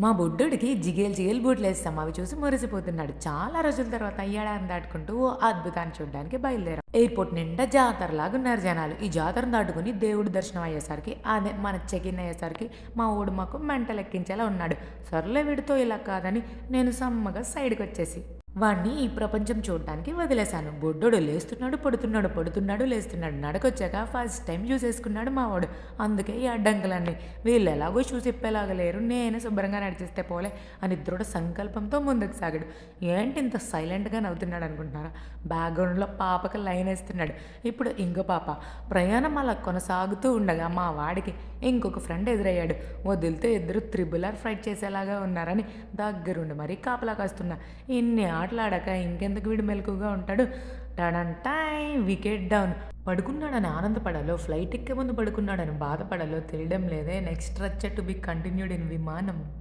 మా బొడ్డుడికి జిగేలు జిగేలు బూట్లు వేస్తాం. అవి చూసి మురిసిపోతున్నాడు. చాలా రోజుల తర్వాత అయ్యాడని దాటుకుంటూ ఓ అద్భుతాన్ని చూడడానికి బయలుదేరాం. ఎయిర్పోర్ట్ నిండా జాతరలాగా ఉన్నారు జనాలు. ఈ జాతరను దాటుకుని దేవుడి దర్శనం అయ్యేసరికి అదే మన చెకిన్ అయ్యేసరికి మా ఊడు మాకు మెంటలు ఎక్కించేలా ఉన్నాడు. సర్లే వీడితో ఇలా కాదని నేను సమ్మగా సైడ్కి వచ్చేసి వాణ్ణి ఈ ప్రపంచం చూడటానికి వదిలేశాను. బొడ్డోడు లేస్తున్నాడు పడుతున్నాడు పడుతున్నాడు లేస్తున్నాడు. నడకొచ్చాక ఫస్ట్ టైం చూసేసుకున్నాడు మావాడు. అందుకే ఈ అడ్డంకులన్నీ. వీళ్ళు ఎలాగో చూసిప్పేలాగా లేరు. నేను శుభ్రంగా నడిచేస్తే పోలే అని దృఢ సంకల్పంతో ముందుకు సాగాడు. ఏంటి ఇంత సైలెంట్గా నవ్వుతున్నాడు అనుకుంటున్నారా? బ్యాక్గ్రౌండ్లో పాపకి లైన్ వేస్తున్నాడు. ఇప్పుడు ఇంకో పాప. ప్రయాణం అలా కొనసాగుతూ ఉండగా మా వాడికి ఇంకొక ఫ్రెండ్ ఎదురయ్యాడు. వదిలితే ఇద్దరు త్రిబుల్ ఆర్ చేసేలాగా ఉన్నారని దగ్గరుండి మరీ కాపలా కాస్తున్నా. ఇన్ని ఆటలాడాక ఇంకెందుకు వీడు మెలకుగా ఉంటాడు? టడన్ టైం వికెట్ డౌన్. పడుకున్నాడని ఆనందపడాలో ఫ్లైట్ ఎక్కే ముందు పడుకున్నాడని బాధపడాలో తెలియడం లేదే. నెక్స్ట్ రచ్చ టు బి కంటిన్యూడ్ ఇన్ విమానం.